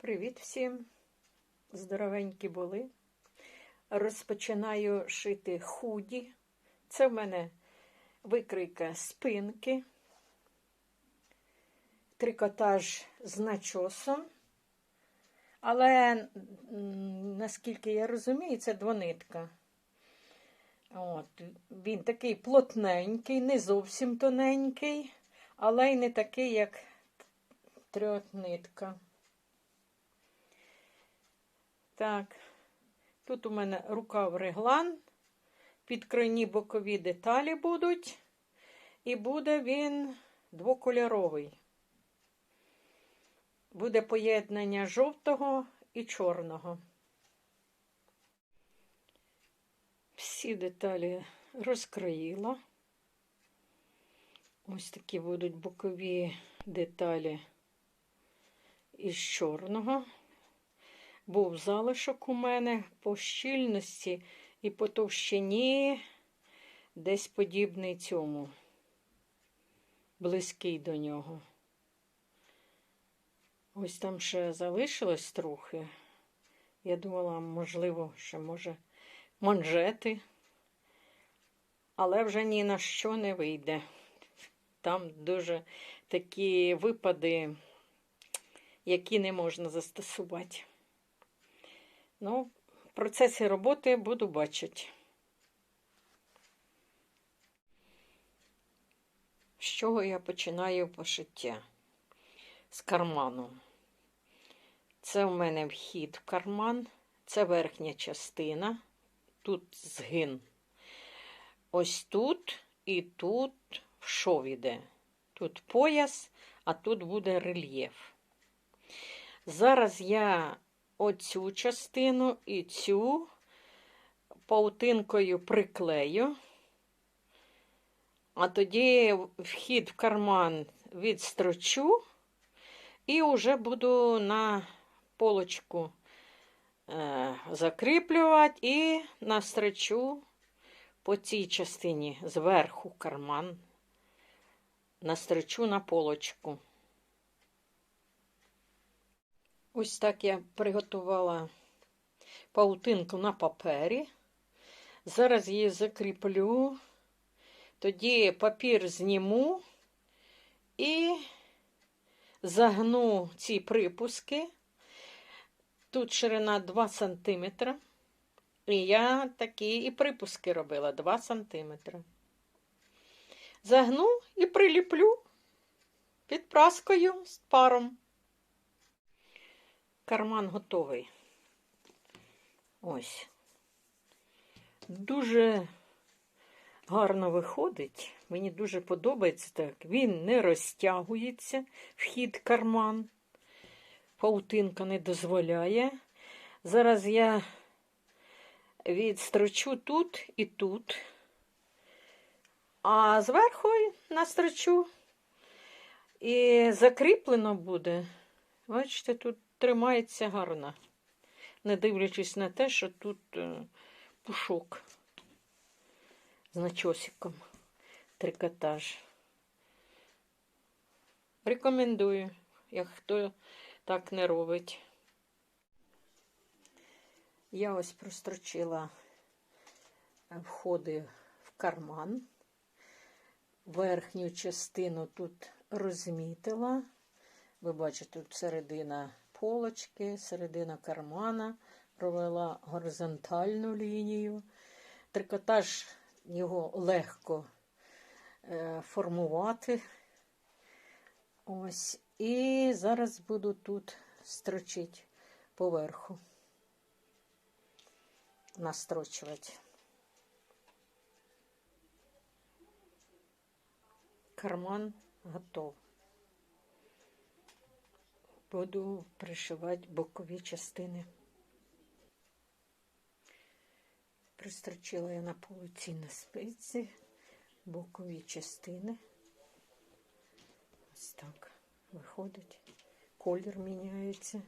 Привіт всім! Здоровенькі були. Розпочинаю шити худі. Це в мене викрийка спинки, трикотаж з начосом. Але, наскільки я розумію, це двонитка. От. Він такий плотненький, не зовсім тоненький, але й не такий, як трьохнитка. Так, тут у мене рукав реглан, підкройні бокові деталі будуть, і буде він двокольоровий. Буде поєднання жовтого і чорного. Всі деталі розкроїла. Ось такі будуть бокові деталі із чорного. Був залишок у мене по щільності і по товщині десь подібний цьому, близький до нього. Ось там ще залишилось трохи. Я думала, можливо, ще може манжети, але вже ні на що не вийде. Там дуже такі випади, які не можна застосувати. Ну, в процесі роботи буду бачити. З чого я починаю пошиття? З карману. Це у мене вхід в карман, це верхня частина, тут згин. Ось тут і тут шов іде. Тут пояс, а тут буде рельєф. Зараз я оцю частину і цю паутинкою приклею, а тоді вхід в карман відстрочу і вже буду на полочку е, закріплювати і настрочу по цій частині зверху карман, настрочу на полочку. Ось так я приготувала паутинку на папері. Зараз її закріплю, тоді папір зніму і загну ці припуски. Тут ширина 2 см. І я такі і припуски робила 2 см. Загну і приліплю під праскою з паром. Карман готовий. Ось. Дуже гарно виходить. Мені дуже подобається так. Він не розтягується, вхід карман. Паутинка не дозволяє. Зараз я відстрочу тут і тут, а зверху настрочу і закріплено буде. Бачите, тут тримається гарно, не дивлячись на те, що тут е, пушок з начосиком, трикотаж. Рекомендую, як хто так не робить. Я ось прострочила входи в карман, верхню частину тут розмітила. Ви бачите, тут середина полочки, середина кармана, провела горизонтальну лінію. Трикотаж його легко е, формувати. Ось. І зараз буду тут строчити поверху, настрочувати. Карман готов. Буду пришивати бокові частини. Пристрочила я на полиці на спиці бокові частини. Ось так виходить. Колір міняється.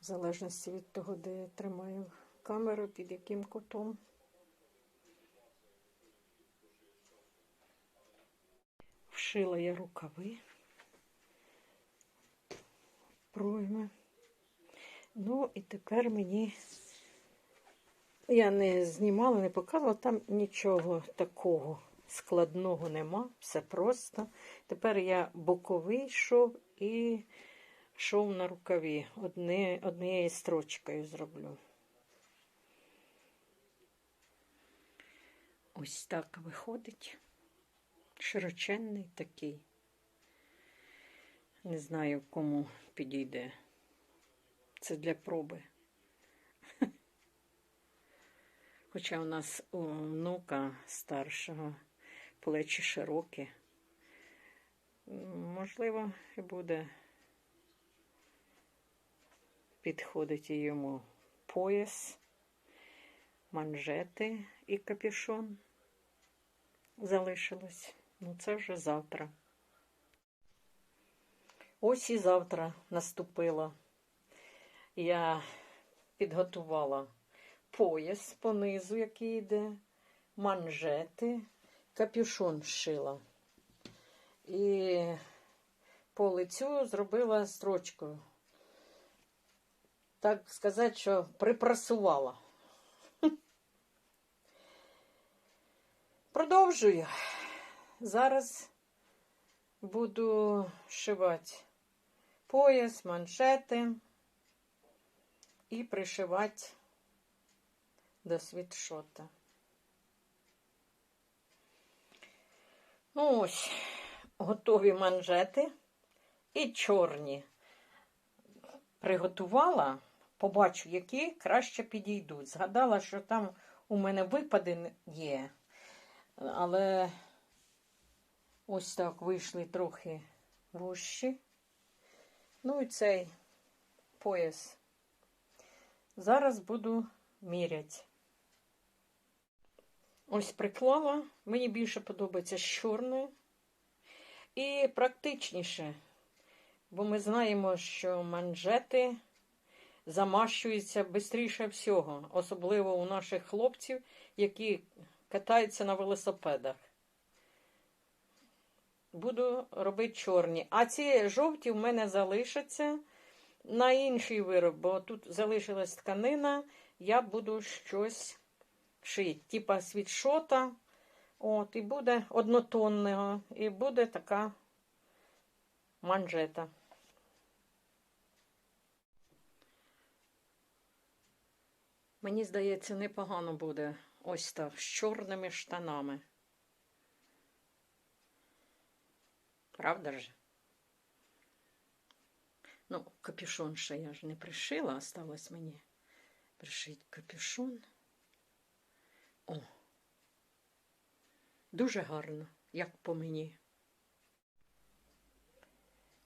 В залежності від того, де я тримаю камеру, під яким кутом. Вшила я рукави. Пройме. Ну, і тепер мені. Я не знімала, не показувала, там нічого такого складного нема, все просто. Тепер я боковий шов і шов на рукаві. Одне, однією строчкою зроблю. Ось так виходить. Широченний такий. Не знаю, кому підійде. Це для проби. Хоча у нас у внука старшого плечі широкі. Можливо, і буде підходити йому пояс, манжети і капюшон залишилось. Ну, це вже завтра. Ось і завтра наступило. Я підготувала пояс понизу, який йде, манжети, капюшон шила. І по лицю зробила строчку. Так сказати, що припрасувала. Продовжую. Зараз буду шивати пояс, манжети і пришивати до світшота. Ну ось, готові манжети і чорні. Приготувала, побачу, які краще підійдуть. Згадала, що там у мене випади є, але ось так вийшли трохи вущі. Ну і цей пояс. Зараз буду міряти. Ось приклала. Мені більше подобається з чорною. І практичніше, бо ми знаємо, що манжети замащуються швидше всього, особливо у наших хлопців, які катаються на велосипедах. Буду робити чорні. А ці жовті в мене залишаться на інший вироб, бо тут залишилась тканина, я буду щось шити, типа світшота. От, і буде однотонного, і буде така манжета. Мені здається, непогано буде ось так з чорними штанами. Правда ж? Ну, капюшон ще я ж не пришила, осталось мені пришити капюшон. О, дуже гарно, як по мені.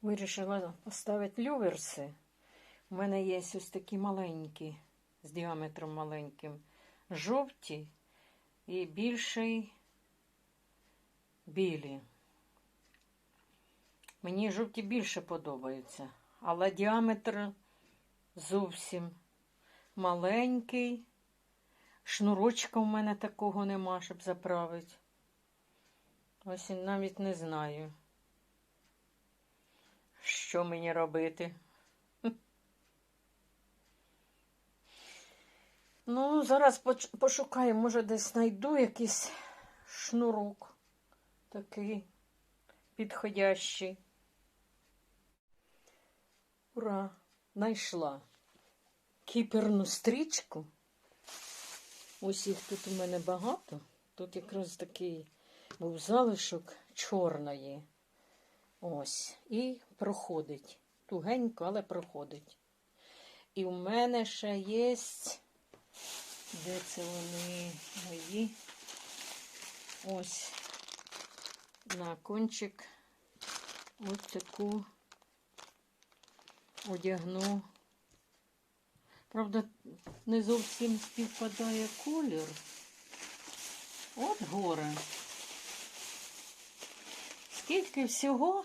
Вирішила поставити люверси. У мене є ось такі маленькі, з діаметром маленьким, жовті і більший білі. Мені жовті більше подобаються, але діаметр зовсім маленький. Шнурочка в мене такого нема, щоб заправити. Ось навіть не знаю, що мені робити. Ну, зараз пошукаю, може, десь знайду якийсь шнурок такий підходящий. Ура! Найшла кіперну стрічку. Ось їх тут у мене багато. Тут якраз такий був залишок чорної. Ось. І проходить. Тугенько, але проходить. І в мене ще є. Де це вони мої? Ось на кончик ось таку одягну. Правда, не зовсім співпадає колір. От горе. Скільки всього,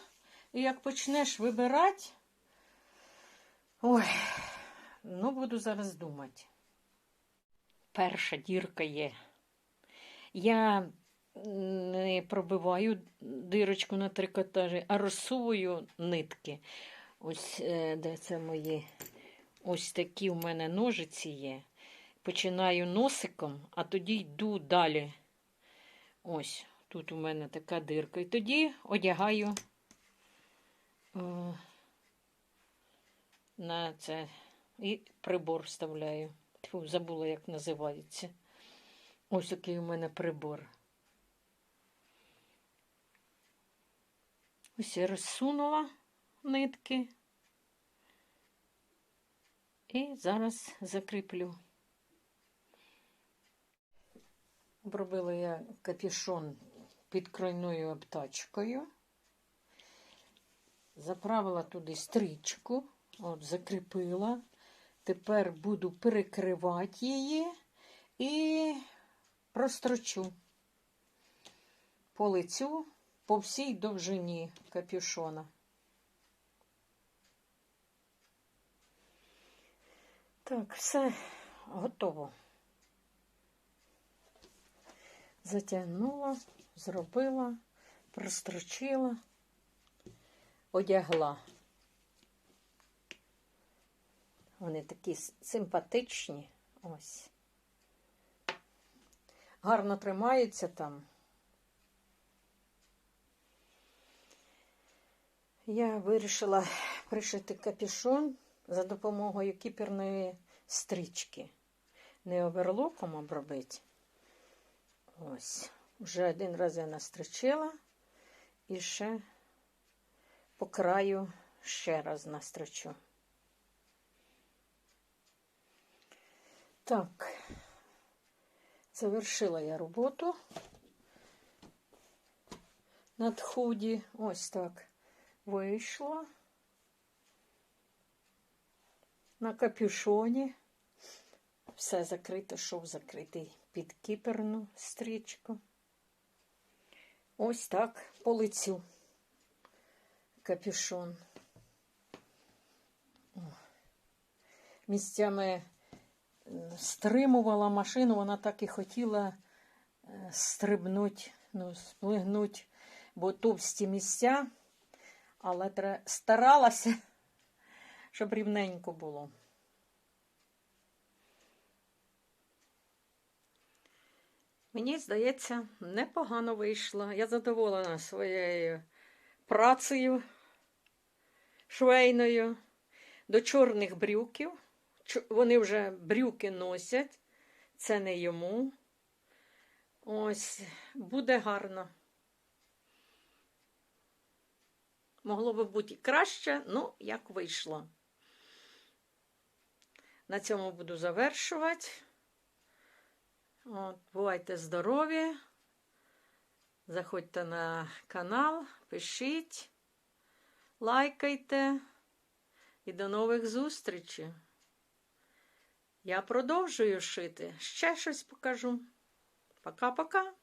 і як почнеш вибирати, ой, ну буду зараз думати. Перша дірка є. Я не пробиваю дирочку на трикотажі, а розсуваю нитки. Ось е, де це мої. Ось такі в мене ножиці є. Починаю носиком, а тоді йду далі. Ось, тут у мене така дирка. І тоді одягаю е, на це і прибор вставляю. Тьфу, забула, як називається. Ось який у мене прибор. Ось я розсунула нитки. І зараз закріплю. Обробила я капюшон підкройною обтачкою. Заправила туди стрічку, от закріпила. Тепер буду перекривати її і прострочу по лицю по всій довжині капюшона. Так, все готово. Затягнула, зробила, прострочила, одягла. Вони такі симпатичні. Ось. Гарно тримаються там. Я вирішила пришити капюшон за допомогою кіперної стрічки. Не оверлоком обробити. Ось. Вже один раз я настрочила і ще по краю ще раз настрочу. Так, завершила я роботу над худі. Ось так вийшло. На капюшоні. Все закрито, шов закритий під кіперну стрічку. Ось так по лицю капюшон. Місцями стримувала машину, вона так і хотіла стрибнути, ну, сплигнути, бо товсті місця, але старалася, щоб рівненько було. Мені здається, непогано вийшло. Я задоволена своєю працею швейною до чорних брюків. Вони вже брюки носять, це не йому. Ось, буде гарно. Могло би бути краще, ну, як вийшло. На цьому буду завершувати. От, Бувайте здорові. Заходьте на канал, пишіть, лайкайте і до нових зустрічей. Я продовжую шити. Ще щось покажу. Пока-пока.